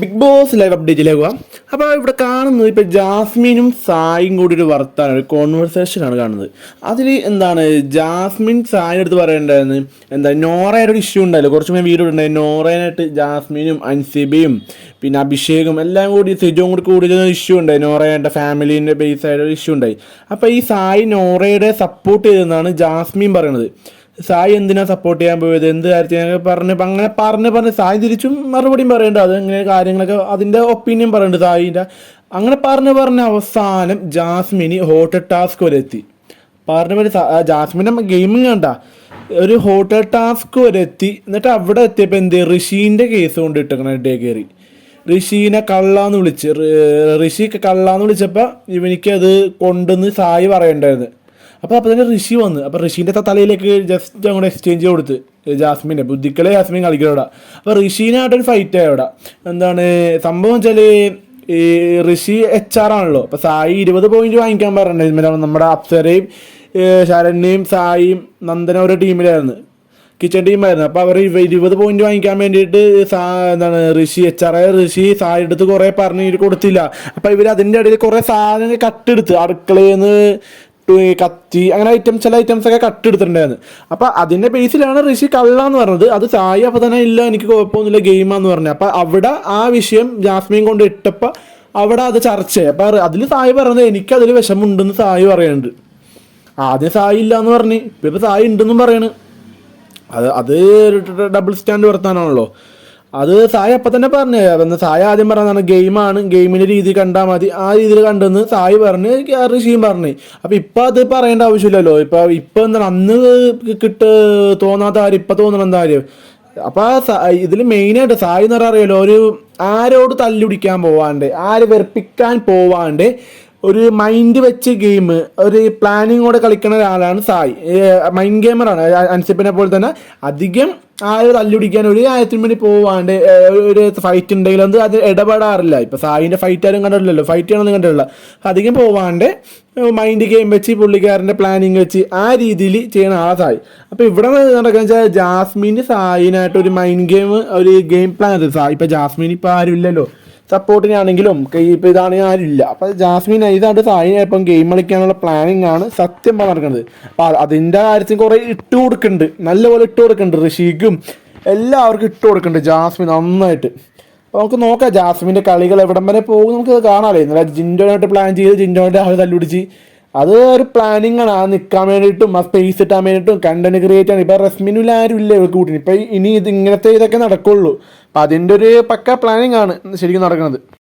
Big boss live അപ്ഡേറ്റിലേക്ക് പോവാം അപ്പോൾ ഇവിടെ കാണുന്നത് ഇപ്പോൾ ജാസ്മിനും സായും കൂടി ഒരു വർത്താനം ഒരു കോൺവെർസേഷനാണ് കാണുന്നത്. അതിൽ എന്താണ് ജാസ്മിൻ സായിന്റെ അടുത്ത് പറയേണ്ടതെന്ന് എന്താ ഒരു ഇഷ്യൂ ഉണ്ടായില്ല? കുറച്ച് മുന്നേ വീഡിയോ ഉണ്ടായി നോറേനായിട്ട് ജാസ്മിനും അൻസിബയും പിന്നെ അഭിഷേകും എല്ലാം കൂടി സിജോയും കൂടി കൂടി ഇഷ്യൂ ഉണ്ടായി. നോറയുടെ ഫാമിലീന്റെ ബേസ് ആയിട്ട് ഒരു ഇഷ്യൂ ഉണ്ടായി. അപ്പോൾ ഈ സായി നോറയുടെ സപ്പോർട്ട് ചെയ്തെന്നാണ് ജാസ്മിൻ പറയുന്നത് സായി എന്തിനാ സപ്പോർട്ട് ചെയ്യാൻ പോയത്? എന്ത് കാര്യത്തിൽ പറഞ്ഞ് അങ്ങനെ പറഞ്ഞ് പറഞ്ഞ് സായി തിരിച്ചും മറുപടിയും പറയണ്ട. അത് ഇങ്ങനെ കാര്യങ്ങളൊക്കെ അതിന്റെ ഒപ്പീനിയൻ പറയുന്നുണ്ട് സായിന്റെ. അങ്ങനെ പറഞ്ഞ് പറഞ്ഞ അവസാനം ജാസ്മിനി ഹോട്ടൽ ടാസ്ക് വരെ എത്തി. പറഞ്ഞ പോലെ ജാസ്മിന്റെ ഗെയിമിങ് കണ്ട. ഒരു ഹോട്ടൽ ടാസ്ക് വരെ എത്തി. എന്നിട്ട് അവിടെ എത്തിയപ്പോൾ എന്ത്? ഋഷീന്റെ കേസ് കൊണ്ട് ഇട്ടേക്കണം ഡേ കയറി ഋഷീനെ കള്ളാന്ന് വിളിച്ച് ഋഷി കള്ളാന്ന് വിളിച്ചപ്പോൾ ഇവനിക്ക് അത് കൊണ്ടുവന്ന് സായി പറയണ്ടായിരുന്നു. അപ്പോൾ അപ്പോൾ തന്നെ ഋഷി വന്ന്. അപ്പോൾ ഋഷീന്റെ തലയിലേക്ക് ജസ്റ്റ് അങ്ങോട്ട് എക്സ്ചേഞ്ച് കൊടുത്ത്. ജാസ്മിന്റെ ബുദ്ധിക്കളെ ജാസ്മിൻ കളിക്കുക അവിടെ അപ്പോൾ ഋഷീനായിട്ടൊരു ഫൈറ്റ് ആയി അവിടെ എന്താണ് സംഭവം വെച്ചാൽ ഈ ഋഷി എച്ച് ആർ ആണല്ലോ. അപ്പോൾ സായി ഇരുപത് പോയിന്റ് വാങ്ങിക്കാൻ പറഞ്ഞിട്ടുണ്ടായിരുന്നു നമ്മുടെ അപ്സരയും ശരണ്യയും സായിയും നന്ദന ഓരോ ടീമിലായിരുന്നു. കിച്ചൺ ടീമായിരുന്നു അപ്പോൾ അവർ ഇരുപത് പോയിന്റ് വാങ്ങിക്കാൻ വേണ്ടിയിട്ട് സാ എന്താണ് ഋഷി എച്ച് ആർ ഋഷി സായി എടുത്ത് കുറേ പറഞ്ഞ് കൊടുത്തില്ല. അപ്പോൾ ഇവർ അതിന്റെ ഇടയിൽ കുറേ സാധനങ്ങൾ കട്ടെടുത്ത് അടുക്കളയിൽ നിന്ന് കത്തി അങ്ങനെ ഐറ്റംസ് ചില ഐറ്റംസ് ഒക്കെ കട്ട് എടുത്തിട്ടുണ്ടായിരുന്നു. അപ്പോൾ അതിന്റെ ബേസിലാണ് ഋഷി കള്ള എന്ന് പറഞ്ഞത്. അത് ചായ അപ്പോൾ തന്നെ ഇല്ല എനിക്ക് കുഴപ്പമൊന്നുമില്ല ഗെയിമാന്ന് പറഞ്ഞു. അപ്പോൾ അവിടെ ആ വിഷയം ജാസ്മിൻ കൊണ്ട് ഇട്ടപ്പോൾ അവിടെ അത് ചർച്ചയായി അപ്പോൾ അതിൽ സായി പറഞ്ഞത് എനിക്ക് അതിൽ വിഷമുണ്ടെന്ന് സായി പറയുന്നുണ്ട് ആദ്യം സായി ഇല്ല എന്ന് പറഞ്ഞു ഇപ്പം സായി ഉണ്ടെന്നും പറയണ്. അത് അത് ഡബിൾ സ്റ്റാൻഡ് വർത്താനാണല്ലോ അത് സായ അപ്പം തന്നെ പറഞ്ഞു അപ്പം സായ ആദ്യം പറഞ്ഞതാണ് ഗെയിമാണ് ഗെയിമിന്റെ രീതി കണ്ടാൽ മതി. ആ രീതിയിൽ കണ്ടെന്ന് സായി പറഞ്ഞ് ഋഷിയും പറഞ്ഞു. അപ്പം ഇപ്പം അത് പറയേണ്ട ആവശ്യമില്ലല്ലോ. ഇപ്പം ഇപ്പം എന്താണ്? അന്ന് കിട്ട് തോന്നാത്ത കാര്യം ഇപ്പം തോന്നണം എന്താ കാര്യം? ഇതിൽ ഇതിൽ മെയിനായിട്ട് സായി എന്ന് പറഞ്ഞാൽ അറിയാലോ ഒരു ആരോട് തല്ലുപിടിക്കാൻ പോവാണ്ട് ആര് വെറുപ്പിക്കാൻ പോവാണ്ട് ഒരു മൈൻഡ് വെച്ച് ഗെയിം ഒരു പ്ലാനിങ്ങോടെ കളിക്കുന്ന ഒരാളാണ് സായി. മൈൻഡ് ഗെയിമറാണ് അൻസിപ്പിനെ പോലെ തന്നെ അധികം ആര് തല്ലുപിടിക്കാൻ ഒരു കാര്യത്തിനും വേണ്ടി പോവാണ്ട് ഒരു ഫൈറ്റ് ഉണ്ടെങ്കിലും അത് അത് ഇടപെടാറില്ല. ഇപ്പൊ സായിന്റെ ഫൈറ്റ് ആരും കണ്ടിട്ടില്ലല്ലോ. ഫൈറ്റ് ചെയ്യണമെന്ന് കണ്ടിട്ടില്ല. അധികം പോവാണ്ട് മൈൻഡ് ഗെയിം വെച്ച് പുള്ളിക്കാരന്റെ പ്ലാനിങ് വെച്ച് ആ രീതിയിൽ ചെയ്യണ ആ സായി. അപ്പൊ ഇവിടെ നടക്കുന്ന വെച്ചാൽ ജാസ്മിന് സായിനായിട്ട് ഒരു മൈൻഡ് ഗെയിം ഒരു ഗെയിം പ്ലാൻ സായി ഇപ്പൊ ജാസ്മിൻ ഇപ്പൊ ആരും ഇല്ലല്ലോ സപ്പോർട്ടിനാണെങ്കിലും ഇപ്പം ഇതാണെങ്കിൽ ആരില്ല അപ്പം ജാസ്മിൻ ഇതാണ്ട് സായിനെ ഇപ്പം ഗെയിം കളിക്കാനുള്ള പ്ലാനിങ് ആണ് സത്യം പറഞ്ഞിരിക്കുന്നത് അപ്പം അതിന്റെ കാര്യത്തിൽ കുറേ ഇട്ട് കൊടുക്കുന്നുണ്ട് നല്ലപോലെ ഇട്ട് കൊടുക്കുന്നുണ്ട് ഋഷിക്കും എല്ലാവർക്കും ഇട്ട് കൊടുക്കുന്നുണ്ട് ജാസ്മിൻ നന്നായിട്ട്. അപ്പോൾ നമുക്ക് നോക്കാം ജാസ്മിന്റെ കളികൾ എവിടം വരെ പോകും. നമുക്ക് കാണാമല്ലോ ഇന്നലെ ജിൻഡോനായിട്ട് പ്ലാൻ ചെയ്ത് ജിൻഡോന്റെ ആൾ തല്ലുപിടിച്ച് അത് ഒരു പ്ലാനിങ് ആണ്. ആ നിൽക്കാൻ വേണ്ടിയിട്ടും ആ സ്പേസ് ഇട്ടാൻ വേണ്ടിയിട്ടും കണ്ടന്റ് ക്രിയേറ്റ് ആണ് ഇപ്പം റസ്മിനിൽ ആരും ഇല്ല ഇവർക്ക് കൂട്ടിന്. ഇപ്പം ഇനി ഇത് ഇങ്ങനത്തെ ഇതൊക്കെ നടക്കുള്ളൂ. അപ്പം അതിന്റെ ഒരു പക്ക പ്ലാനിങ് ആണ് ശരിക്കും നടക്കുന്നത്.